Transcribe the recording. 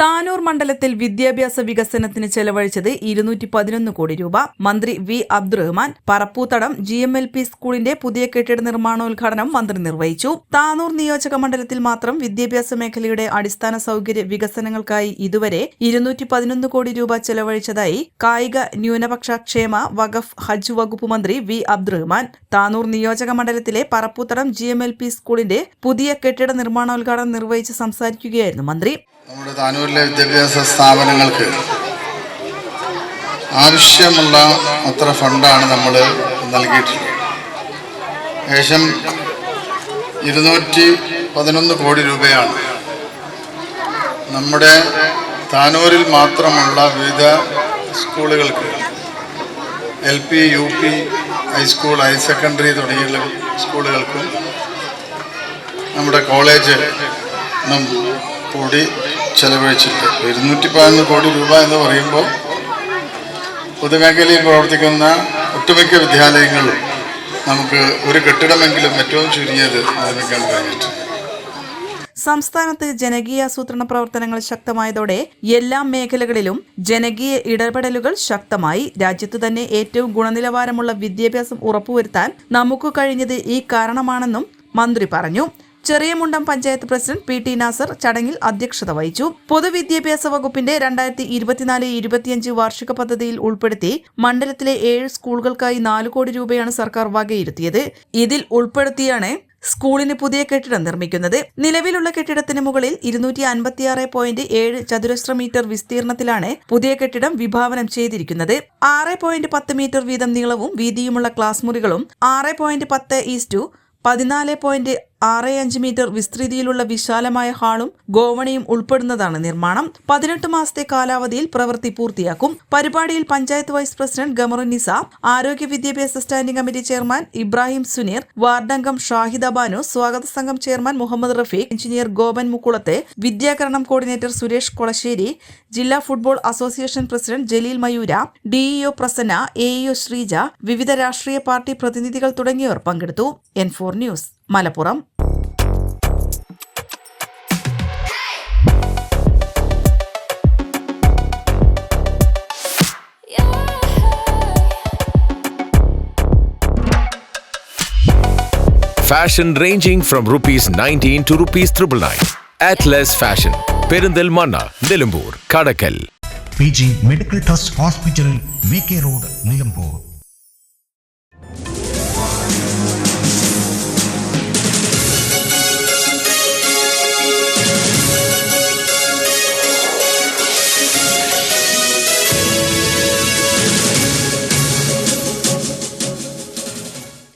Tanur മണ്ഡലത്തിൽ വിദ്യാഭ്യാസ വികസനത്തിന് ചെലവഴിച്ചത് ഇരുന്നൂറ്റി പതിനൊന്ന് കോടി രൂപ. മന്ത്രി V Abdurahman Parapputhadam G M L P സ്കൂളിന്റെ പുതിയ കെട്ടിട നിർമ്മാണോദ്ഘാടനം മന്ത്രി നിർവഹിച്ചു. താനൂർ നിയോജക മണ്ഡലത്തിൽ മാത്രം വിദ്യാഭ്യാസ മേഖലയുടെ അടിസ്ഥാന സൗകര്യ വികസനങ്ങൾക്കായി ഇതുവരെ ഇരുന്നൂറ്റി പതിനൊന്ന് കോടി രൂപ ചെലവഴിച്ചതായി കായിക ന്യൂനപക്ഷ ക്ഷേമ വഖഫ് ഹജ്ജ് വകുപ്പ് മന്ത്രി വി അബ്ദുറഹ്മാൻ. താനൂർ നിയോജക മണ്ഡലത്തിലെ Parapputhadam G M L P സ്കൂളിന്റെ പുതിയ കെട്ടിട നിർമ്മാണോദ്ഘാടനം നിർവഹിച്ച് സംസാരിക്കുകയായിരുന്നു മന്ത്രി. നമ്മുടെ താനൂരിലെ വിദ്യാഭ്യാസ സ്ഥാപനങ്ങൾക്ക് ആവശ്യമുള്ള അത്ര ഫണ്ടാണ് നമ്മൾ നൽകിയിട്ടുള്ളത്. ഏകദേശം ഇരുന്നൂറ്റി പതിനൊന്ന് കോടി രൂപയാണ്. നമ്മുടെ താനൂരിൽ മാത്രമുള്ള വിവിധ സ്കൂളുകൾക്ക് L P U P high school higher secondary തുടങ്ങിയുള്ള സ്കൂളുകൾക്കും നമ്മുടെ കോളേജ് കൂടി ചെലവഴിച്ചിട്ട്. ഇരുന്നൂറ്റി പതിനൊന്ന് കോടി രൂപ എന്ന് പറയുമ്പോൾ പൊതുമേഖലയിൽ പ്രവർത്തിക്കുന്ന ഒട്ടുമിക്ക വിദ്യാലയങ്ങളും നമുക്ക് ഒരു കെട്ടിടമെങ്കിലും ഏറ്റവും ചുരുങ്ങിയത് നിർമ്മിക്കാൻ കഴിഞ്ഞിട്ടുണ്ട്. സംസ്ഥാനത്ത് ജനകീയാസൂത്രണ പ്രവർത്തനങ്ങൾ ശക്തമായതോടെ എല്ലാ മേഖലകളിലും ജനകീയ ഇടപെടലുകൾ ശക്തമായി. രാജ്യത്തു തന്നെ ഏറ്റവും ഗുണനിലവാരമുള്ള വിദ്യാഭ്യാസം ഉറപ്പുവരുത്താൻ നമുക്ക് കഴിഞ്ഞത് ഈ കാരണമാണെന്നും മന്ത്രി പറഞ്ഞു. Cheriyamundam panchayat president P T Nasar ചടങ്ങിൽ അധ്യക്ഷത വഹിച്ചു. പൊതുവിദ്യാഭ്യാസ വകുപ്പിന്റെ രണ്ടായിരത്തി ഇരുപത്തിനാല് ഇരുപത്തിയഞ്ച് വാർഷിക പദ്ധതിയിൽ ഉൾപ്പെടുത്തി മണ്ഡലത്തിലെ ഏഴ് സ്കൂളുകൾക്കായി നാല് കോടി രൂപയാണ് സർക്കാർ വകയിരുത്തിയത്. ഇതിൽ ഉൾപ്പെടുത്തിയാണ് സ്കൂളിന് പുതിയ കെട്ടിടം നിർമ്മിക്കുന്നത്. നിലവിലുള്ള കെട്ടിടത്തിന് മുകളിൽ ഇരുന്നൂറ്റി അൻപത്തിയാറ് പോയിന്റ് ഏഴ് ചതുരശ്ര മീറ്റർ വിസ്തീർണത്തിലാണ് പുതിയ കെട്ടിടം വിഭാവനം ചെയ്തിരിക്കുന്നത്. ആറ് പോയിന്റ് പത്ത് മീറ്റർ വീതം നീളവും വീതിയുമുള്ള ക്ലാസ് മുറികളും ആറ് പോയിന്റ് പത്ത് ഈസ്റ്റു പതിനാല് പോയിന്റ് ആറ് അഞ്ച് മീറ്റർ വിസ്തൃതിയിലുള്ള വിശാലമായ ഹാളും ഗോവണിയും ഉൾപ്പെടുന്നതാണ് നിർമ്മാണം. പതിനെട്ട് മാസത്തെ കാലാവധിയിൽ പ്രവൃത്തി പൂർത്തിയാക്കും. പരിപാടിയിൽ പഞ്ചായത്ത് വൈസ് പ്രസിഡന്റ് ഗമറുന്നിസ ആരോഗ്യ വിദ്യാഭ്യാസ standing committee chairman Ibrahim Suneer വാർഡംഗം Shahida Banu സ്വാഗത സംഘം ചെയർമാൻ മുഹമ്മദ് റഫീഖ് എഞ്ചിനീയർ ഗോപൻ മുക്കുളത്തെ വിദ്യാകരണം കോർഡിനേറ്റർ സുരേഷ് കൊളശ്ശേരി ജില്ലാ football association president Jaleel Mayura DEO Prasanna AEO Sreeja വിവിധ രാഷ്ട്രീയ പാർട്ടി പ്രതിനിധികൾ തുടങ്ങിയവർ പങ്കെടുത്തു. N four news. Malappuram Fashion ranging from rupees 19 to rupees 999. Atlas Fashion. Perinthalmanna Nilambur Kadakkal P G medical trust hospital V K road Nilambur